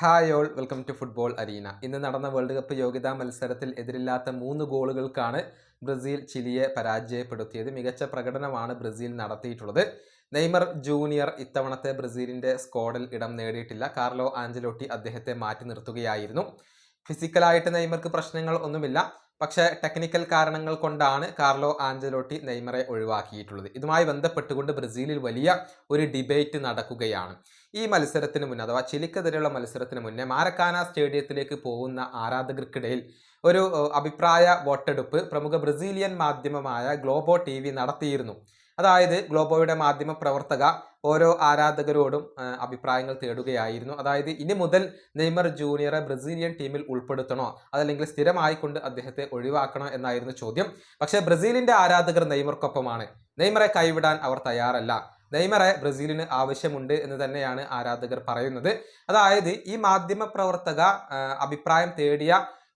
Hi all welcome to football arena. ഇന്ന് നടന്ന world cup യോഗ്യതാ മത്സരത്തിൽ എതിരില്ലാത്ത മൂന്ന് ഗോളുകൾക്കാണ് ബ്രസീൽ ചിലിയെ പരാജയപ്പെടുത്തിയത്. മികച്ച പ്രകടനമാണ് ബ്രസീൽ നടത്തിയിട്ടുള്ളത്. നെയ്മർ ജൂനിയർ ഇത്തവണത്തെ ബ്രസീലിന്റെ സ്ക്വാഡിൽ ഇടം നേടിയിട്ടില്ല. കാർലോ ആഞ്ചലോട്ടി അദ്ദേഹത്തെ മാറ്റി നിർത്തുകയായിരുന്നു. ഫിസിക്കലായിട്ട് നെയ്മർക്ക് പ്രശ്നങ്ങൾ ഒന്നുമില്ല. പക്ഷേ ടെക്നിക്കൽ കാരണങ്ങൾ കൊണ്ടാണ് കാർലോ ആഞ്ചലോട്ടി നെയ്മറെ ഒഴിവാക്കിയിട്ടുള്ളത്. ഇതുമായി ബന്ധപ്പെട്ടുകൊണ്ട് ബ്രസീലിൽ വലിയ ഒരു ഡിബേറ്റ് നടക്കുകയാണ്. ഈ മത്സരത്തിന് മുന്നേ അഥവാ ചിലിക്കെതിരെയുള്ള മത്സരത്തിന് മുന്നേ മാരക്കാന സ്റ്റേഡിയത്തിലേക്ക് പോകുന്ന ആരാധകർക്കിടയിൽ ഒരു അഭിപ്രായ വോട്ടെടുപ്പ് പ്രമുഖ ബ്രസീലിയൻ മാധ്യമമായ ഗ്ലോബോ ടി നടത്തിയിരുന്നു. അതായത് ഗ്ലോബോയുടെ മാധ്യമ പ്രവർത്തക ഓരോ ആരാധകരോടും അഭിപ്രായങ്ങൾ തേടുകയായിരുന്നു. അതായത് ഇനി മുതൽ നെയ്മർ ജൂനിയറെ ബ്രസീലിയൻ ടീമിൽ ഉൾപ്പെടുത്തണോ? അതല്ലെങ്കിൽ സ്ഥിരമായിക്കൊണ്ട് അദ്ദേഹത്തെ ഒഴിവാക്കണോ എന്നായിരുന്നു ചോദ്യം. പക്ഷേ ബ്രസീലിന്റെ ആരാധകർ നെയ്മർക്കൊപ്പമാണ്. നെയ്മറെ കൈവിടാൻ അവർ തയ്യാറല്ല. നെയ്മറെ ബ്രസീലിന് ആവശ്യമുണ്ട് എന്ന് തന്നെയാണ് ആരാധകർ പറയുന്നത്. അതായത് ഈ മാധ്യമ പ്രവർത്തക അഭിപ്രായം തേടിയ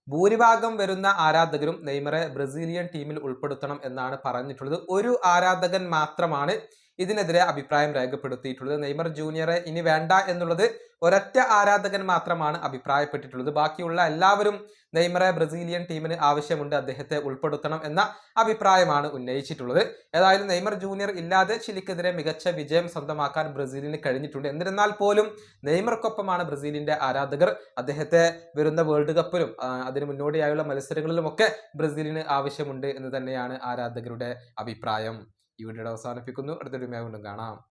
ഭൂരിഭാഗം വരുന്ന ആരാധകരും നെയ്മറെ ബ്രസീലിയൻ ടീമിൽ ഉൾപ്പെടുത്തണം എന്നാണ് പറഞ്ഞിട്ടുള്ളത്. ഒരു ആരാധകൻ മാത്രമാണ് ഇതിനെതിരെ അഭിപ്രായം രേഖപ്പെടുത്തിയിട്ടുള്ളത്. നെയ്മർ ജൂനിയറെ ഇനി വേണ്ട എന്നുള്ളത് ഒരൊറ്റ ആരാധകൻ മാത്രമാണ് അഭിപ്രായപ്പെട്ടിട്ടുള്ളത്. ബാക്കിയുള്ള എല്ലാവരും നെയ്മറെ ബ്രസീലിയൻ ടീമിന് ആവശ്യമുണ്ട് അദ്ദേഹത്തെ ഉൾപ്പെടുത്തണം എന്ന അഭിപ്രായമാണ് ഉന്നയിച്ചിട്ടുള്ളത്. ഏതായാലും നെയ്മർ ജൂനിയർ ഇല്ലാതെ ചിലിക്കെതിരെ മികച്ച വിജയം സ്വന്തമാക്കാൻ ബ്രസീലിന് കഴിഞ്ഞിട്ടുണ്ട്. എന്നിരുന്നാൽ പോലും നെയ്മർക്കൊപ്പമാണ് ബ്രസീലിന്റെ ആരാധകർ. അദ്ദേഹത്തെ വരുന്ന വേൾഡ് കപ്പിലും അതിന് മുന്നോടിയായുള്ള മത്സരങ്ങളിലുമൊക്കെ ബ്രസീലിന് ആവശ്യമുണ്ട് എന്ന് തന്നെയാണ് ആരാധകരുടെ അഭിപ്രായം. ഈ വീഡിയോ അവസാനിപ്പിക്കുന്നു. അടുത്തൊരു വീണ്ടും കാണാം.